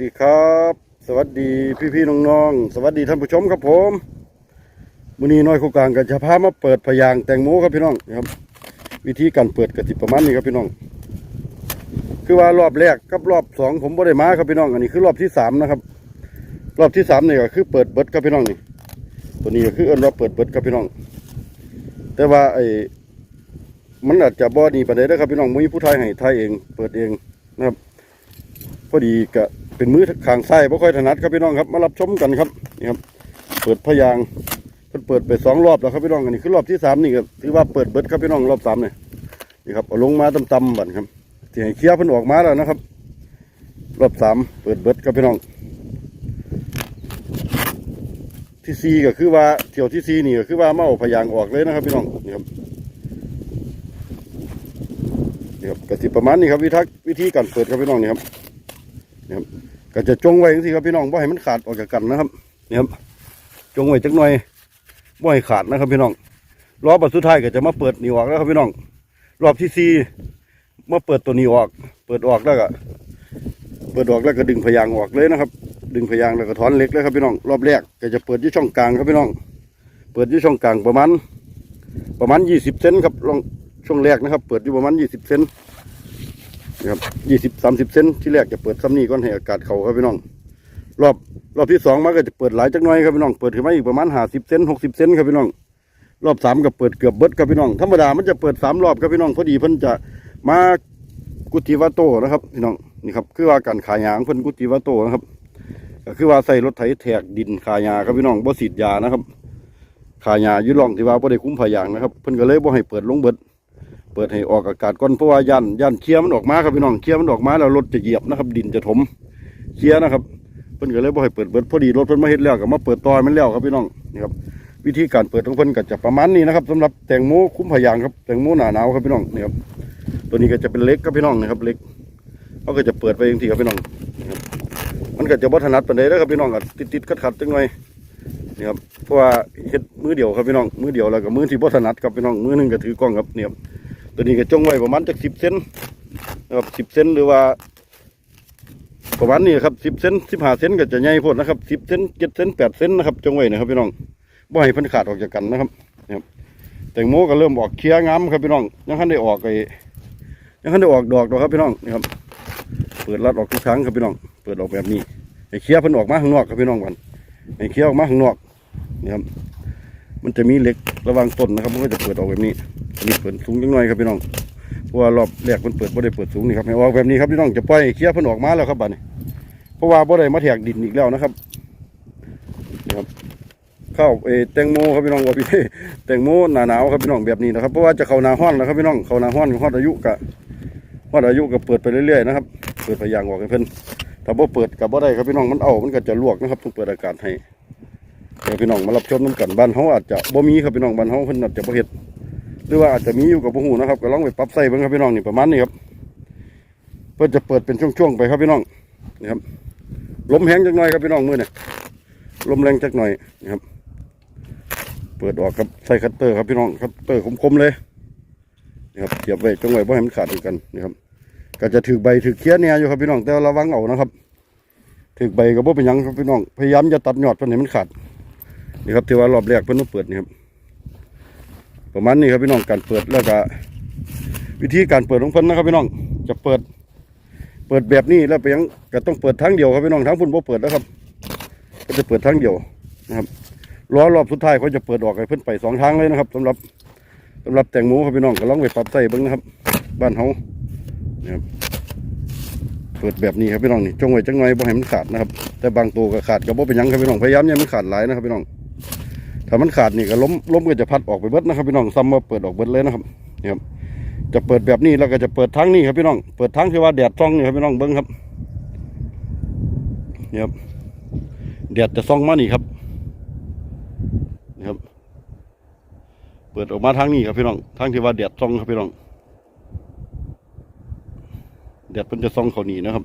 สวัสดีครับ สวัสดีพี่ๆน้องๆ สวัสดีท่านผู้ชมครับผมมือนี้น้อยคู่กลางก็จะพามาเปิดพยางแตงโมครับพี่น้องนะครับ วิธีการเปิดกระติบประมาณนี้ครับพี่น้อง คือว่ารอบแรกกับรอบสองผมบ่ได้มาครับพี่น้อง อันนี้คือรอบที่สามนะครับ รอบที่สามนี่ก็คือเปิดเบิดครับพี่น้องนี่ ตัวนี้ก็คือเอิ้นว่าเปิดเบิดครับพี่น้อง แต่ว่าไอ้มันอาจจะบ่ดีปานใดนะครับพี่น้องมีผู้ไทยให้ไทยเอง เปิดเองนะครับพอดีก็ เป็นมือข้างซ้ายบ่ค่อยถนัดครับพี่น้องครับมารับชมกันครับนี่ครับ เปิดพยางเพิ่นเปิดไปสองรอบแล้วครับพี่น้องอันนี้คือรอบที่สามนี่ก็ถือว่าเปิดเบิดครับพี่น้องรอบสามเนี่ยนี่ครับเอาลงมาต่ำๆบัดครับที่ให้เคลียร์เพิ่นออกมาแล้วนะครับ รอบสามเปิดเบิดครับพี่น้อง ที่ซีก็คือว่าเที่ยวที่ซีนี่ก็คือว่ามาเอาพยางออกเลยนะครับพี่น้องนี่ครับนี่ครับก็สิประมาณนี้ครับวิธีวิธีการเปิดครับพี่น้องนี่ครับนะครับ ก็จะจงไว้จังซี่ครับพี่น้องบ่ให้มันขาดออกจากกันนะครับนี่ครับจงไว้จักหน่อยบ่ให้ขาดนะครับพี่น้องรอบสุดท้ายก็จะมาเปิดนี่ออกแล้วครับพี่น้อง รอบที่สี่มาเปิดตัวนี้ออก เปิดออกแล้วก็เปิดออกแล้วก็ดึงพยางออกเลยนะครับ ดึงพยางแล้วก็ถอนเล็กเลยครับพี่น้อง รอบแรกก็จะเปิดที่ช่องกลางครับพี่น้อง เปิดที่ช่องกลางประมาณประมาณยี่สิบเซนครับลองช่วงแรกนะครับ เปิดอยู่ประมาณยี่สิบเซน นะครับยี่สิบสามสิบเซนที่แรกจะเปิดซ้ำนี่ก่อนให้อากาศเข้าครับพี่น้อง รอบรอบที่สองมันก็จะเปิดหลายจักน่อยครับพี่น้อง เปิดขึ้นมาอีกประมาณห้าสิบเซนหกสิบเซนครับพี่น้อง รอบสามก็เปิดเกือบเบิดครับพี่น้อง ธรรมดามันจะเปิดสามรอบครับพี่น้องพอดีเพิ่นจะมากุฏิวาโตนะครับพี่น้องนี่ครับคือว่าการขายยางเพิ่นกุฏิวาโตนะครับก็คือว่าใส่รถไถแทกดินขายยาครับพี่น้องบ่ฉีดยานะครับขายยายุร่องที่ว่าบ่ได้คุ้มพยางนะครับเพิ่นก็เลยบ่ให้เปิดลงเบิด เปิดให้ออกอากาศก่อนเพราะว่ายันยันเคลียมันออกมาครับพี่น้องเคลียมันออกมาแล้วรถจะเหยียบนะครับ ดินจะถมเคลียนะครับเพิ่นก็เลยบ่ให้เปิดเบิดพอดีรถเพิ่นมาเฮ็ดแล้วก็มาเปิดตอยมันแล้วครับพี่น้องนี่ครับวิธีการเปิดของเพิ่นก็จะประมาณนี้นะครับสำหรับแตงโมคุ้มพยางครับแตงโมหนาหนาวครับพี่น้องนี่ครับตัวนี้ก็จะเป็นเล็กครับพี่น้องนะครับเล็กเขาก็จะเปิดไปเองทีครับพี่น้องนี่ครับมันก็จะบ่ถนัดปานใดเด้อครับพี่น้องก็ติดๆขัดๆจังหน่อยนี่ครับเพราะว่าเฮ็ดมือเดียวครับพี่น้องมือเดียวแล้วก็มือที่บ่ถนัดครับพี่น้องมือนึงก็ถือกล้องครับนี่ครับ ตัวนี้ก็จงไว้ประมาณจากสิบเซนนะครับสิบเซนหรือว่า ประมาณนี้ครับสิบเซนสิบห้าเซนก็จะใหญ่โพดนะครับสิบเซนเจ็ดเซนแปดเซนนะครับจงไว้นะครับพี่น้องบ่ให้พันขาดออกจากกันนะครับนะครับแตงโมก็เริ่มออกเคลียงามครับพี่น้องยังคันได้ออกไอ้ยังคันได้ออกดอกดอกครับพี่น้องนี่ครับ เปิดรัดออกทุกครั้งครับพี่น้อง เปิดออกแบบนี้ให้เคลียพิ่นออกมาข้างนอกครับพี่น้องกันให้เคลียออกมาข้างนอกนี่ครับมันจะมีเหล็กระว่างต้นนะครับมันก็จะเปิดออกแบบนี้ อันนี้เปิดสูงจังหน่อยครับพี่น้องเพราะว่ารอบแรกมันเปิดบ่ได้เปิดสูงนี่ครับให้ออกแบบนี้ครับพี่น้องจะปล่อยเคลียร์เพิ่นออกมาแล้วครับบัดนี้เพราะว่าบ่ได้มาแทกดินอีกแล้วนะครับนี่ครับข้าวเอแตงโมครับพี่น้องว่าพี่แตงโมหนาหนาวครับพี่น้องแบบนี้นะครับเพราะว่าจะเข้านาห้อนแล้วครับพี่น้องเข้านาห้อนฮอดอายุกะฮอดอายุก็เปิดไปเรื่อยๆนะครับเปิดพยางออกให้เพิ่นถ้าบ่เปิดกับบ่ได้ครับพี่น้องมันเอามันก็จะลวกนะครับต้องเปิดอากาศให้เดี๋ยวพี่น้องมารับชมน้ำกันบ้านเฮาอาจจะบ่มีครับพี่น้องบ้านเฮาเพิ่นอาจจะบ่เฮ็ด หรือว่าอาจจะมีอยู่กับผู้หูนะครับก็ลองไปปรับใส่เบิ่งครับพี่น้องนี่ประมาณนี้ครับเพื่อจะเปิดเป็นช่วงๆไปครับพี่น้องนี่ครับลมแห้งจักหน่อยครับพี่น้องมือเนี่ยลมแรงจักหน่อยนี่ครับ เปิดออกครับใส่คัตเตอร์ครับพี่น้องคัตเตอร์คมๆเลยนี่ครับเสียบไว้จงไว้บ่ให้มันขาดอีกกันนี่ครับ ก็จะถือใบถือเคี้ยเนี่ยอยู่ครับพี่น้องแต่ระวังเอานะครับถือใบก็บ่เป็นยังครับพี่น้องพยายามจะตัดยอดเพื่อให้มันขาดนี่ครับที่ว่ารอบแรกเพิ่อนต้องเปิดนี่ครับ ประมาณนี้ครับพี่น้องการเปิดแล้วก็วิธีการเปิดของเพิ่นนะครับพี่น้องจะเปิด เปิดแบบนี้แล้วไปยังก็ต้องเปิดทางเดียวครับพี่น้องทั้งพุ่นบ่เปิดนะครับ ก็จะเปิดทางเดียวนะครับล้อรอบสุดท้ายเขาจะเปิดออกให้เพิ่นไปสองทางเลยนะครับสำหรับสำหรับแตงโมครับพี่น้องก็ลองไปปรับใส่เบิ่งนะครับ บ้านเฮานะครับเปิดแบบนี้ครับพี่น้องนี่จงไว้จังหน่อยบ่ให้มันขาดนะครับ แต่บางตัวก็ขาดก็บ่เป็นยังครับพี่น้องพยายามอย่าให้มันขาดหลายนะครับพี่น้อง ถ้ามันขาดนี่ก็ล้มล้มก็จะพัดออกไปเบิดนะครับพี่น้องซ้ำมาเปิดออกเบิดเลยนะครับนี่ครับจะเปิดแบบนี้แล้วก็จะเปิดทางนี้ครับพี่น้อง เปิดทางที่ว่าแดดส่องนี่ครับพี่น้องเบิ้งครับนี่ครับแดดจะส่องมานี่ครับนี่ครับ เปิดออกมาทางนี้ครับพี่น้องทางที่ว่าแดดส่องครับพี่น้องแดดเพิ่นจะส่องเขานี่นะครับ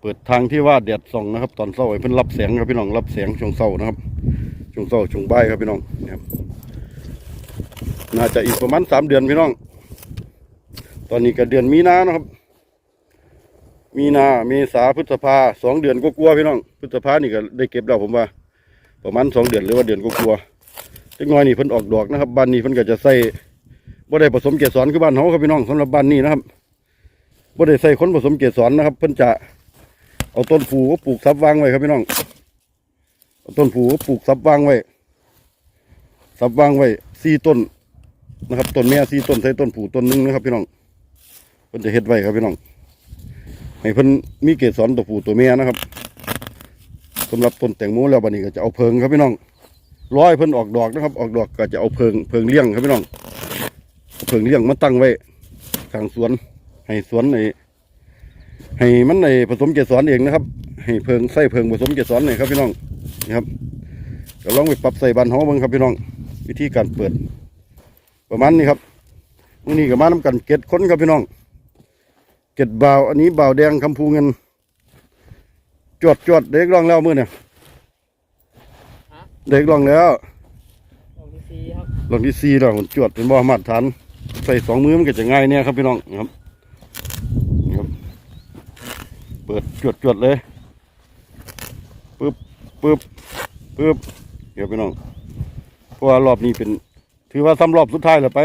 เปิดทางที่ว่าแดดส่องนะครับ ตอนเช้าเพิ่นรับแสงครับพี่น้องรับแสงช่วงเช้านะครับ ช่วงเช้าช่วงบ่ายครับพี่น้องนะครับน่าจะอีกประมาณสามเดือนพี่น้อง ตอนนี้ก็เดือนมีนานะครับ มีนาเมษาพฤษภาสองเดือนก็กลัวพี่น้อง พฤษภานี่ก็ได้เก็บแล้วผมว่า ประมาณสองเดือนหรือว่าเดือนก็กลัวจักน้อยนี่เพิ่นออกดอกนะครับบ้านนี้เพิ่นก็จะใส่บ่ได้ผสมเกสรคือบ้านเฮาครับพี่น้องสำหรับบ้านนี้นะครับบ่ได้ใส่คนผสมเกสรนะครับ เพิ่นจะเอาต้นผูก็ปลูกซับวางไว้ครับพี่น้อง ต้นผูกปลูกซับวางไว้ซับวางไว้สี่ต้นนะครับต้นแม่สี่ต้นใส่ต้นผูต้นหนึงนะครับ พี่น้องเพิ่นจะเฮ็ดไว้ครับพี่น้องให้เพิ่นมีเกสรตัวผูตัวเมียนะครับสำหรับต้นแตงโมแล้วบัดนี้ก็จะเอาเพิงครับพี่น้องร้อยเพิ่นออกดอกนะครับ ออกดอกก็จะเอาเพิงเพิงเลี้ยงครับพี่น้องเพิงเลี้ยงมาตั้งไว้ข้างสวน ให้สวนในให้มันในผสมเกสรเองนะครับ ให้เพิงใส่เพิงผสมเกสรหน่ยครับพี่น้อง นะครับก็ลองไปปรับใส่บันเฮาเบิ่งครับพี่น้องวิธีการเปิด ประมาณนี้ครับมื้อนี้ก็มานํกันเก็ดคนครับพี่น้องเก็ดบ่าวอันนี้บ่าวแดงคำพูเงินจวดจวดเด็กร้องแล้วมือเนี่ยฮะเด็กร้องแล้วลองที่สี่ครับลองที่สี่แล้วจวดเป็นบ่มาตรฐานใส่สองมือมันก็จะง่ายเนี่ยครับพี่น้องนี่ครับนี่ครับ เปิดจวดจวดเลยปึ๊บ ปึ๊บปึ๊บเดี๋ยวพี่น้องเพราะว่ารอบนี้เป็น ถือว่าซ้ำรอบสุดท้ายแล้วไป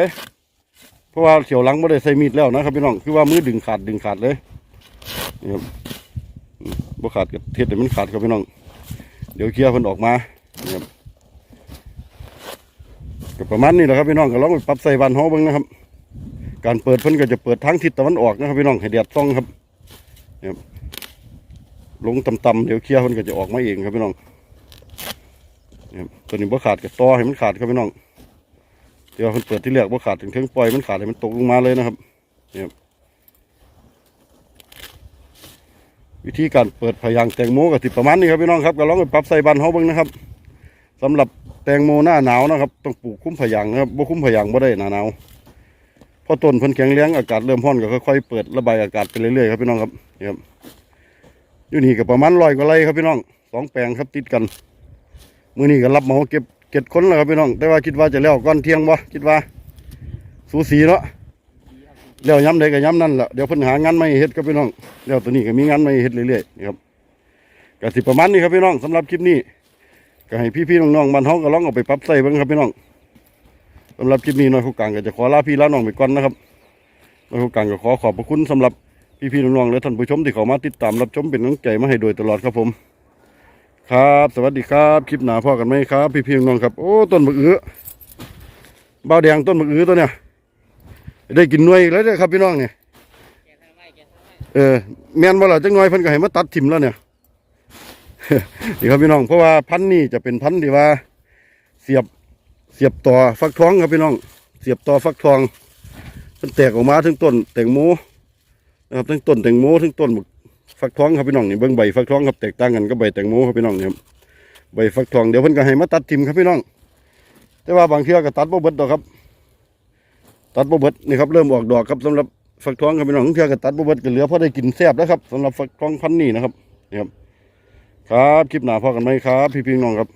เพราะว่าเขียวหลังไม่ได้ใส่มีดแล้วนะครับพี่น้องคือว่ามือดึงขาดดึงขาดเลยนี่ครับบ่ขาดกับเทศแต่มันขาดครับพี่น้อง เดี๋ยวเคลียร์เพิ่นออกมานี่ครับก็ประมาณนี้แหละครับพี่น้องก็ลองไปปรับใส่บ้านเฮาเบิ่งนะครับ การเปิดเพิ่นก็จะเปิดทางทิศตะวันออกนะครับพี่น้องให้แดดส่องครับนี่ครับ ลงต่ำๆเดี๋ยวเคลียร์เพิ่นก็จะออกมาเองครับพี่น้องนี่ครับตัวนี้บ่ขาดกับต่อให้มันขาดครับพี่น้องเดี๋ยวมันเปิดที่แรกว่ขาดถึงเทิงปล่อยมันขาดให้มันตกลงมาเลยนะครับเนี่ยวิธีการเปิดพยางแตงโมกับติประมาณนี้ครับพี่น้องครับก็ลองไปปรับใส่บันเขาบิ่งนะครับสำหรับแตงโมหน้าหนาวนะครับ ต้องปลูกคุ้มพยางนะครับบ่คุ้มพยางบ่ได้หน้าหนาวเพราะต้นพิ่นแข็งแรงอากาศเริ่มร้อนก็ค่อยๆเปิดระบายอากาศไปเรื่อยๆครับพี่น้องครับเนี่ครับ อยู่นี่ก็ประมาณร้อยกว่าไรครับพี่น้องสองแปลงครับติดกันมือนี้ก็รับเหมาเก็บเจ็ดคนแล้วครับพี่น้อง แต่ว่าคิดว่าจะแล้วก่อนเที่ยงบ่คิดว่า สูสีเนาะแล้วย้ำใดก็ย้ำนั่นแหละเดี๋ยวเพิ่นหางานไม่เฮ็ดครับพี่น้องแล้วตัวนี้ก็มีงานไม่เฮ็ดเรื่อยๆนี่ครับก็สิประมาณนี้ครับพี่น้องสำหรับคลิปนี้ก็ให้พี่ๆน้องๆบ้านเฮาก็ลองเอาไปปรับใส่บิ่งครับพี่น้องสำหรับคลิปนี้น้อยผู้กลางก็จะขอลาพี่ลาน้องไปก่อนนะครับน้อยผู้กลางก็ขอขอบพระคุณสำหรับ พี่ๆน้องๆและท่านผู้ชมที่เข้ามาติดตามรับชมเป็นกำลังใจมาให้โดยตลอดครับผม ครับ สวัสดีครับคลิปหนาพ่อกันไหมครับ พี่พี่น้องๆครับโอ้ต้นมะอื้อเบาแดงต้นมะอื้อตัวเนี้ยได้กินหน่วยแล้วเด้อครับพี่น้องเนี่ยเออแมนบ่ล่ะจังหน่อยเพิ่นก็ให้มาตัดถิ่มแล้วเนี่ยนี่ครับพี่น้องเพราะว่าพันธุ์นี้จะเป็นพันธุ์ที่ว่า เสียบเสียบต่อฟักทองครับพี่น้อง เสียบต่อฟักทองมันแตกออกมาถึงต้นแตงโม นะครับทั้งต้นแตงโมทั้งต้นบักฟักทองครับพี่น้องนี่เบิ่งใบฟักทองครับแตกต่างกันกับใบแตงโมครับพี่น้องนี่ครับใบฟักทองเดี๋ยวเพิ่นก็ให้มาตัดทิมครับพี่น้อง แต่ว่าบางเทื่อก็ตัดบ่เบิดดอกครับ ตัดบ่เบิดนี่ครับเริ่มออกดอกครับสำหรับฟักทองครับพี่น้องบางเทื่อก็ตัดบ่เบิดก็เหลือพอได้กินแซ่บแล้วครับสำหรับฟักทองพันนี้นะครับนี่ครับ ครับคลิปหน้าพอกันไหมครับ พี่พี่น้องครับ